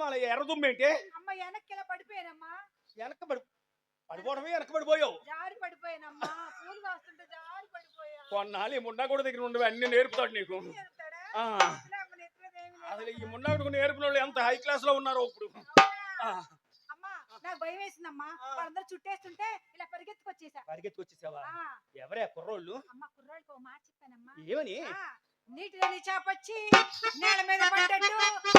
దిక్కుమాల ఎర్రదుమ్మేంటి అమ్మ వెనక్కి ఇలా పడిపోయానమ్మా. వెనక పడి పడిపోవడమే వెనక పడిపోయావు జారి పడిపోయానమ్మా. పూలు కాస్తుంటే జారి పడిపోయా. కొన్నాళ్ళు ఈ ముండా దగ్గర ఉండవు అన్ని నేర్పుతాడు నీకు? ఆ, అసలు ఈ ముండా నేర్పిన వాళ్ళు ఎంత హై క్లాస్లో ఉన్నారో ఇప్పుడు. ఆ? అమ్మా నాకు భయం వేసిందమ్మా. ఆ. వాళ్ళందరూ చుట్టేస్తుంటే ఇలా పరిగెత్తుకొచ్చేసా. పరిగెత్తుకొచ్చేసావా? ఆ, ఎవరే కుర్రోళ్ళు? అమ్మ కుర్రాళ్ళకి ఒక మాట చెప్పానమ్మా. ఏమని? ఆ, నీటిలోని చాపొచ్చి నేల మీద పడ్డట్టు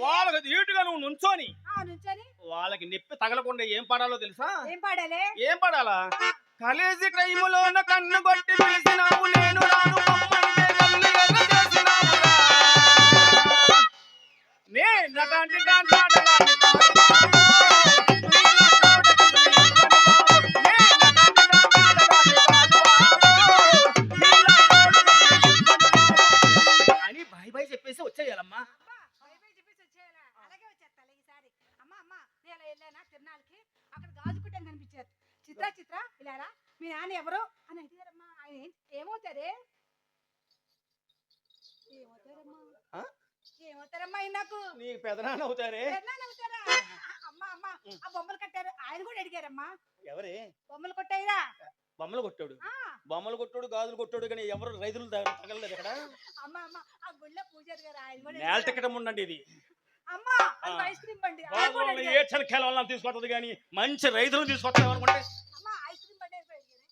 వాళ్ళకి ధీటుగా నువ్వు నుంచోని. వాళ్ళకి నొప్పి తగలకుండా ఏం పాడాలో తెలుసా? ఏం పాడాలి? ఏం పాడాలా? కాలేజీ టైములోన కన్ను కొట్టి పిలిచినావు నేను రాను పొమ్మంటే నాన్న ఎవరు అని అడిగారమ్మా. ఆయన ఏమవుతారే? ఏమవుతారమ్మా? ఏమవుతారమ్మా ఆయన నాకు? నీ పెదనాన్న అవుతారే? అమ్మ అమ్మ ఆ బొమ్మలు కట్టారు. ఆయన కూడా అడిగారమ్మా. ఎవరే? బొమ్మలు కొట్టాయిరా? బొమ్మలు కొట్టాడు. ఆ, బొమ్మలు కొట్టాడు గాజులు కొట్టాడు కానీ ఎవరు రైతులు తగ- తగలలేదు ఇక్కడ ఆయన నేల. టికెట్ ఉండండి ఇది. ఆయన. ఏ వల్ల తీసుకొస్తుంది కానీ మంచి రైతులు తీసుకొస్తాం అనుకుంటే అమ్మ ఐస్ క్రీమ్ బండి అయిపోయి అడిగారు.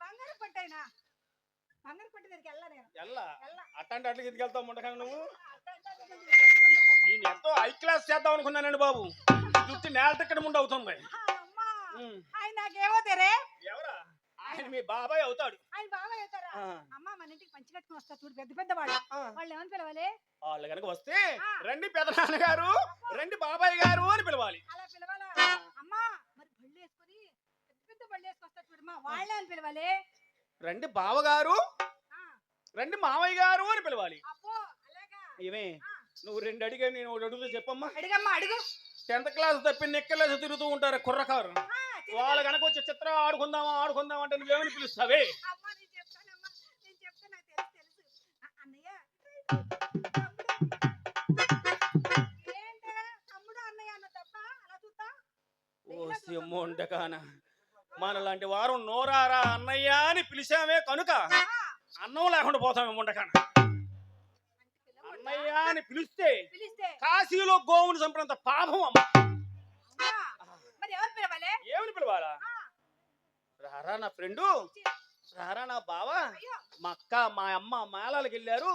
బంగారం పట్టైనా బంగారం పట్టి దగ్గరికి వెళ్ళా నేను ఎల్లా వెళ్ళా అట్టంటే అట్లకి ఎదుకెళ్తావు ముండకాని నువ్వు? నేను ఎంతో హై క్లాస్ చేద్దాం అనుకున్నానండి బాబు. జుట్టు నేల టికెట్ ముందు అవుతుంది. ఆయన ఎవరా? ఆయన మీ బాబాయ్ అవుతాడు. ఆయన బాగా అవుతారా? ఆ, అమ్మ మన ఇంటికి పంచి కట్టుకుని వస్తారు చూడు పెద్ద పెద్ద వాళ్ళు. ఆ. వాళ్ళు ఏమని పిలవాలి? వాళ్ళు కనుక వస్తే. రండి పెదనాన్న గారు రండి బాబాయ్ గారు అని పిలవాలి. అలా పిలవాలా? ఆ. అమ్మా మరి బళ్ళు వేసుకొని పెద్ద పెద్ద బళ్ళు వేసుకొస్తారు చూడమ్మా. వాళ్ళే అని పిలవాలి? రండి బావగారు రండి మావయ్య గారు అని పిలవాలి. ఏమే. నువ్వు రెండు అడిగా నేను ఒకటి అడుగుతూ చెప్పమ్మా. అడిగమ్మా అడుగు. టెన్త్ క్లాస్ తప్పి నెక్కలేసి తిరుగుతూ ఉంటారు కుర్రకారు. వాళ్ళు కనుక వచ్చి చిత్రం ఆడుకుందామా ఆడుకుందాం అంటే నువ్వేమని పిలుస్తావే? ఓ మనలాంటి వారు నోరారా అన్నయ్య అని పిలిచామే కనుక. అన్నం లేకుండా పిలవద్దా? అన్నయ్య అని పిలిస్తే కాశీలో గోవుని చంపినంత పాపం అమ్మ. ఏమని పిలవాలా? రారా నా ఫ్రెండు. రారా నా బావ. మా అక్క మా అమ్మ మేళాలకు వెళ్ళారు.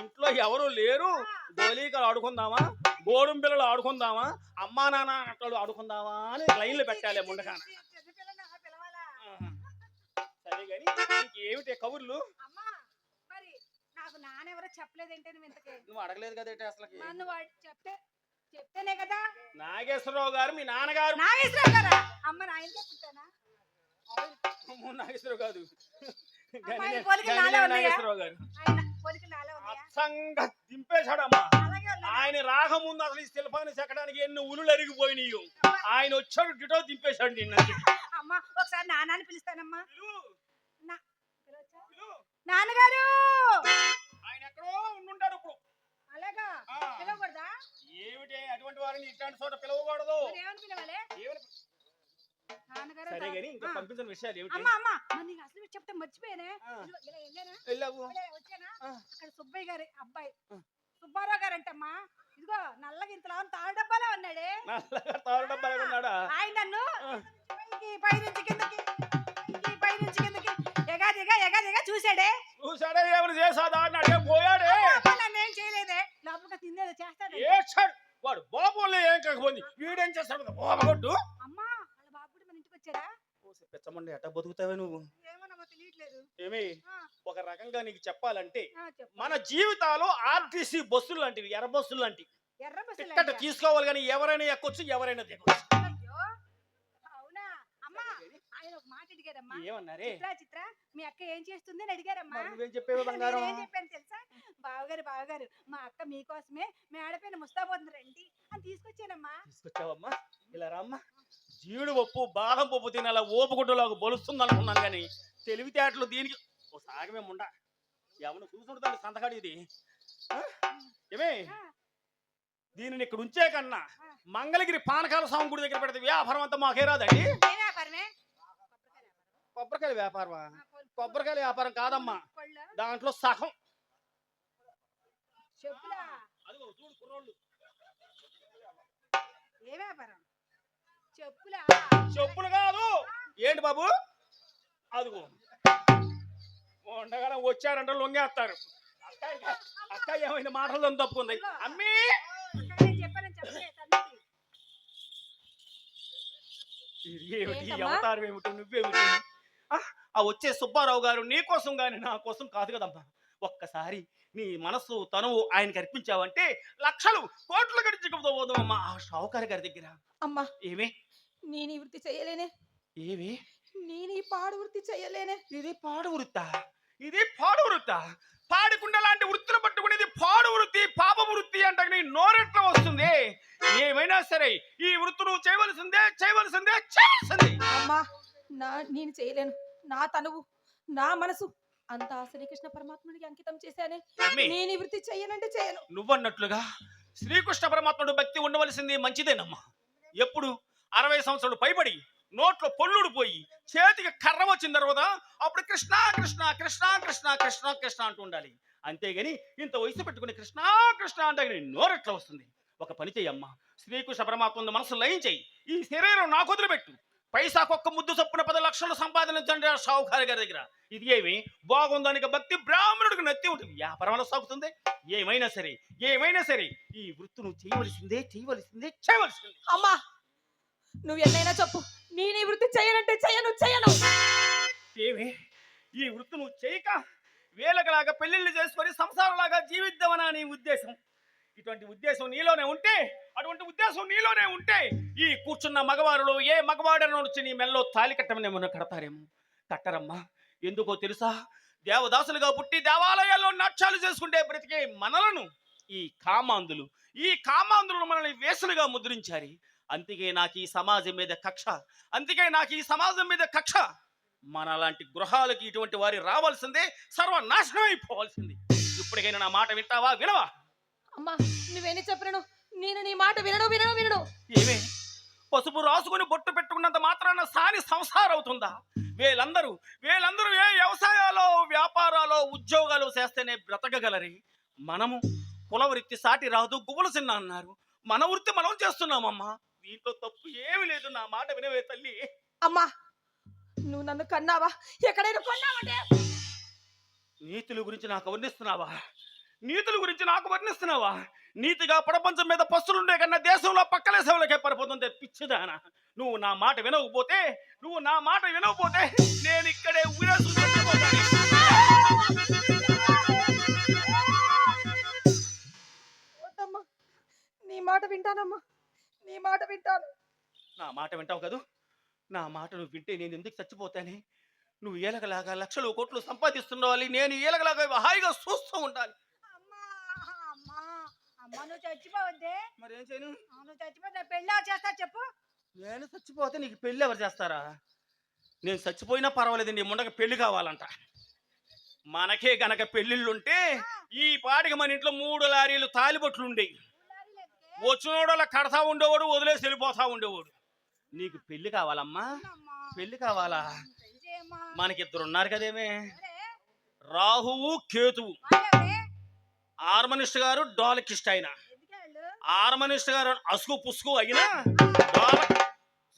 ఇంట్లో ఎవరు లేరు. గోలీకలు ఆడుకుందామా? గోడుం పిల్లలు ఆడుకుందామా? అమ్మా నాన్న అట్టలు ఆడుకుందామా అని లైన్లు పెట్టాలి ముండకాన. సరే గాని ఇంకేమిటి కబుర్లు? నాన్నెవరో చెప్పలేదేంటే నువ్వు ఇంతకి? నువ్వు అడగలేదు కదేంటి అసలు నన్ను వాడు చెప్తే చెప్తేనే కదా. నాగేశ్వరరావు గారు మీ నాన్నగారు. నాగేశ్వరరావు గారా? అమ్మ నా ఇంట్లో పుట్టానా? నాగేశ్వరరావు కాదు? నాగేశ్వరరావు గారు. అచ్చంగా దింపేశాడమ్మా? ఆయన రాకముందు అసలు ఈ శిల్పాన్ని చెక్కడానికి ఎన్ని ఉలులు అరిగిపోయినాయి. ఆయన వచ్చాడు డిటో దింపేశాడు నిన్న అమ్మ ఒకసారి నాన్నని పిలుస్తానమ్మా? నాన్నగారు! ఎక్కడో ఉండుంటాడు ఇప్పుడు. అలాగా. పిలవకూడదా? ఏమిటి? అటువంటి వారిని ఇట్లాంటి చోట పిలవకూడదు. మరి ఏమని పిలవాలి? ఏమని- నాన్నగారు సరే గాని ఇంకా ఆ. పంపించిన విషయాలు ఏమిటి? అమ్మ అమ్మ. మరి నీకు అసలు చెప్తే మర్చిపోయానే? వెళ్ళావు. వచ్చానా. అక్కడ సుబ్బయ్య గారి అబ్బాయి. సుబ్బారావు గారు అంటమ్మా ఇదిగో నల్లగా ఇంతలా తాడు డబ్బాలో ఉన్నాడే. నల్లగా తారు డబ్బాలు ఉన్నాడా? ఆయన నన్ను ఆ. పైకి పైనుంచి కిందకి పైకి పైనుంచి కిందకి ఎగాదిగా ఎగాదిగా చూసాడే చూసాడే ఏమైనా చేసాదా అని అడిగే పోయాడే. నన్నేం చేయలేదే? చేస్తాడు ఏడ్చాడు. వాడు బాబులే ఏం కాకపోయింది వీడేం చేస్తాడు? బాబగొట్టు అమ్మా వాళ్ళ బాబు కూడా మన ఇంటికి వచ్చాడా? పిచ్చమండి ఎట్ట బతుకుతావే నువ్వు? ఏమో ఒక రకంగా నీకు చెప్పాలంటే మన జీవితాలు ఆర్టీసీ బస్సులు లాంటివి ఎర్ర బస్సులు లాంటివి. తీసుకోవాలి కానీ ఎవరైనా ఎక్కొచ్చు ఎవరైనా దిగొచ్చు అయ్యో అవునా అమ్మా ఆయన ఒక మాట అడిగారమ్మా ఏమన్నారే? చిత్ర చిత్ర మీ అక్క ఏం చేస్తుంది అని అడిగారమ్మా? మరి నువ్వేం చెప్పేవో బంగారం నేనేం చెప్పాను తెలుసా? బావగారు బావగారు మా అక్క మీకోసమే మేడపైన ముస్తాబోతుంది రండి అని తీసుకొచ్చానమ్మా. తీసుకొచ్చావమ్మా? ఇలా రామ్మా. జీడు పప్పు బాదం పప్పు తినాల ఓపుగుడ్డలాగా బలుస్తుంది అనుకున్నాను కానీ తెలివితేటలు దీనికి ఓ సాగమే ముండ ఎవరు చూసుకుంటాను సంతకాడు ఇది? ఏమే? దీనిని ఇక్కడ ఉంచే కన్నా. మంగళగిరి పానకాల స్వామి గుడి దగ్గర పెడితే వ్యాపారం అంతా మాకే రాదండి? ఏ వ్యాపారమే? కొబ్బరికాయల వ్యాపారమా? కొల్- కొబ్బరికాయల వ్యాపారం కాదమ్మా. దాంట్లో సగం. చెప్పులా? అదిగో చూడు కుర్రోళ్ళు. ఏ వ్యాపారం? చెప్పులా? చెప్పులు కాదు. ఏంటి బాబు? అదిగో. ఉండగానే వచ్చారంటే లొంగేస్తారు. అక్క అక్క ఏమైనా మాటలు తప్పుకుంది. అమ్మీ? అవతారం ఏమిటి? నువ్వేమిటి? ఆ, వచ్చే సుబ్బారావు గారు నీ కోసం గాని నా కోసం కాదు కదమ్మా. ఒక్కసారి నీ మనసు తనువు ఆయనకి అర్పించావంటే లక్షలు కోట్లు గడిచిపోతామమ్మా ఆ షావుకారి గారి దగ్గర. అమ్మా. ఏమి? నేను ఈ వృత్తి చేయలేనే. ఏమి? నేను ఈ పాడు వృత్తి చేయలేనే. ఇది పాడు వృత్తా? ఇది పాడు వృత్తా? పాడికుండ లాంటి వృత్తిని పట్టుకునేది పాడు వృత్తి పాప వృత్తి అంటే నీ నోరెట్లో వస్తుంది. ఏమైనా సరే ఈ వృత్తి నువ్వు చేయవలసిందే చేయవలసిందే చేయవలసిందే. అమ్మా నా నేను చేయలేను. నా తనువు నా మనసు. అంతా శ్రీకృష్ణ పరమాత్ముడికి అంకితం చేశానే. నేను వృత్తి చెయ్యనంటే చేయను. నువ్వన్నట్లుగా శ్రీకృష్ణ పరమాత్ముడు భక్తి ఉండవలసింది మంచిదేనమ్మా. ఎప్పుడు అరవై సంవత్సరాలు పైబడి నోట్లో పొల్లుడు పోయి చేతికి కర్ర వచ్చిన తర్వాత అప్పుడు కృష్ణ కృష్ణ కృష్ణ కృష్ణ కృష్ణ కృష్ణ అంటూ ఉండాలి. అంతేగాని ఇంత వయసు పెట్టుకుని కృష్ణ కృష్ణ అంటే నోరెట్లా వస్తుంది? ఒక పని చెయ్యమ్మా. శ్రీకృష్ణ పరమాత్మ మనసు లయం చెయ్యి ఈ శరీరం నాకు వదిలిపెట్టు. పైసాకొక్క ముద్దు చొప్పున పది లక్షలు సంపాదించండి ఆ షావుకారి గారి దగ్గర. ఇది ఏమి? బాగుందానికి భక్తి బ్రాహ్మణుడికి నత్తి ఉంటుంది. వ్యాపారంలో సాగుతుంది? ఏమైనా సరే ఏమైనా సరే ఈ వృత్తి నువ్వు చేయవలసిందే చేయవలసిందే చేయవలసిందే. అమ్మా నువ్వు ఎన్నైనా చెప్పు. నేను ఈ వృత్తి చేయనంటే చేయను చేయను. ఏమి? ఈ వృత్తి నువ్వు చేయక వేలకలాగా పెళ్ళిళ్ళు చేసుకొని సంసారంలాగా జీవిద్దామని నీ ఉద్దేశం. ఇటువంటి ఉద్దేశం నీలోనే ఉంటే అటువంటి ఉద్దేశం నీలోనే ఉంటే ఈ కూర్చున్న మగవారులు ఏ మగవాడన వచ్చి నీ మెల్లో తాలి కట్టమని కడతారేమో? కట్టరమ్మా. ఎందుకో తెలుసా? దేవదాసులుగా పుట్టి దేవాలయాల్లో నాట్యాలు చేసుకుంటే బ్రతికే మనలను ఈ కామాంధులు ఈ కామాంధులను మనల్ని వేసులుగా ముద్రించారు. అందుకే నాకు ఈ సమాజం మీద కక్ష. అందుకే నాకు ఈ సమాజం మీద కక్ష. మనలాంటి గృహాలకి ఇటువంటి వారి రావాల్సిందే సర్వనాశనం అయిపోవాల్సింది. ఇప్పటికైనా నా మాట వింటావా? వినవా? అమ్మా నువ్వేని చెప్పను నేను నీ మాట వినను వినను వినను. ఏమే? పసుపు రాసుకుని బొట్టు పెట్టుకున్నంత మాత్రాన సాని సంసారం అవుతుందా? వీళ్ళందరూ వీళ్ళందరూ ఏ వ్యవసాయాలో వ్యాపారాలో ఉద్యోగాలు చేస్తేనే బ్రతకగలరి? మనము కుల వృత్తి సాటి రాదు గువ్వలు చిన్న అన్నారు. మన వృత్తి మనం చేస్తున్నామమ్మా. దీంట్లో తప్పు ఏమీ లేదు నా మాట వినవే తల్లి. అమ్మా నువ్వు నన్ను కన్నావా? ఎక్కడైనా కొన్నావంటే? నీతుల గురించి నాకు వర్ణిస్తున్నావా? నీతుల గురించి నాకు వర్ణిస్తున్నావా? నీతిగా ప్రపంచం మీద పస్తులుండే కన్నా దేశంలో పక్కలే సేవలకే పడిపోతుంది పిచ్చిదానా. నువ్వు నా మాట వినకపోతే నువ్వు నా మాట వినకపోతే నేను ఇక్కడే వద్దమ్మా. నీ మాట వింటానమ్మా. నీ మాట వింటాను. నా మాట వింటావు కదూ? నా మాట నువ్వు వింటే నేను ఎందుకు చచ్చిపోతానే? నువ్వు ఏలగలాగా లక్షలు కోట్లు సంపాదిస్తుండాలి నేను ఏలగలాగా హాయిగా చూస్తూ ఉండాలి. అమ్మా నువ్వు చచ్చిపోవద్దే. మరి ఏం చేయను? ఆ, నువ్వు చచ్చిపోతే పెళ్ళి చేస్తా చెప్పు. నేను చచ్చిపోతే నీకు పెళ్ళి ఎవరు చేస్తారా? నేను చచ్చిపోయినా పర్వాలేదు నీ ముండక పెళ్ళి కావాలంట. మనకే గనక పెళ్ళిళ్ళుంటే ఈ పాటికి మన ఇంట్లో మూడు లారీలు తాలిబొట్లు ఉండేవి లేదుకే. వచ్చినోడు కడతా ఉండేవాడు వదిలేసి వెళ్ళిపోతా ఉండేవాడు. నీకు పెళ్ళి కావాలమ్మా? అమ్మా. పెళ్ళి కావాలా? పెళ్ళి చేయమ్మా. మనకిద్దరు ఉన్నారు కదేమే. ఎవరే? రాహువు కేతువు? ఆర్మనిస్ట్ గారు డోలకిస్ట్ వాళ్ళు? ఆర్మనిస్ట్ గారు అసుకు పుసుకు అయినా డోల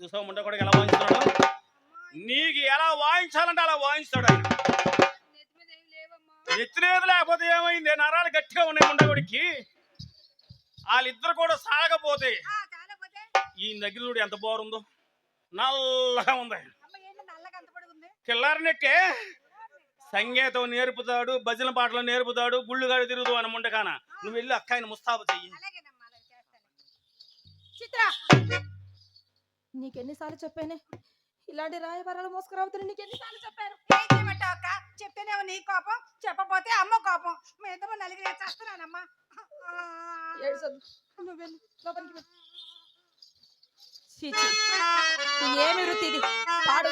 చూసావు ముండ కూడా ఎలా అమ్మా, నీకు ఎలా వాయించాలంటే అలా వాయించాడు ఆయన. నెత్తి మీద ఏం లేవమ్మా. ఎత్తులేదు లేకపోతే ఏమైంది? నరాలు గట్టిగా ఉన్నాయి ఉండగొడికి వాళ్ళిద్దరు కూడా సాగపోతే? ఈ దగ్గర చూడు ఎంత బాగుందో నల్లగా ఉంది. కిల్లారినట్టే సంగీతం నేర్పుతాడు భజన పాటలు నేర్పుతాడు గుళ్ళు గాడి తిరుగుతావు అని ముండకాన. నువ్వు వెళ్ళి అక్కాయని ముస్తాబు చెయ్యి. నీకెన్నిసార్లు చెప్పానే? ఇలాంటి రాయబారాలు మోసుకురావద్దని నీకెన్నిసార్లు చెప్పారు అక్క? చెప్తేనేమో నీ కోపం చెప్పపోతే అమ్మ కోపం. మీ ఇద్దరు నలుగురు చేస్తున్నానమ్మా నువ్వు ఏమి వృత్తి ఇది? పాడు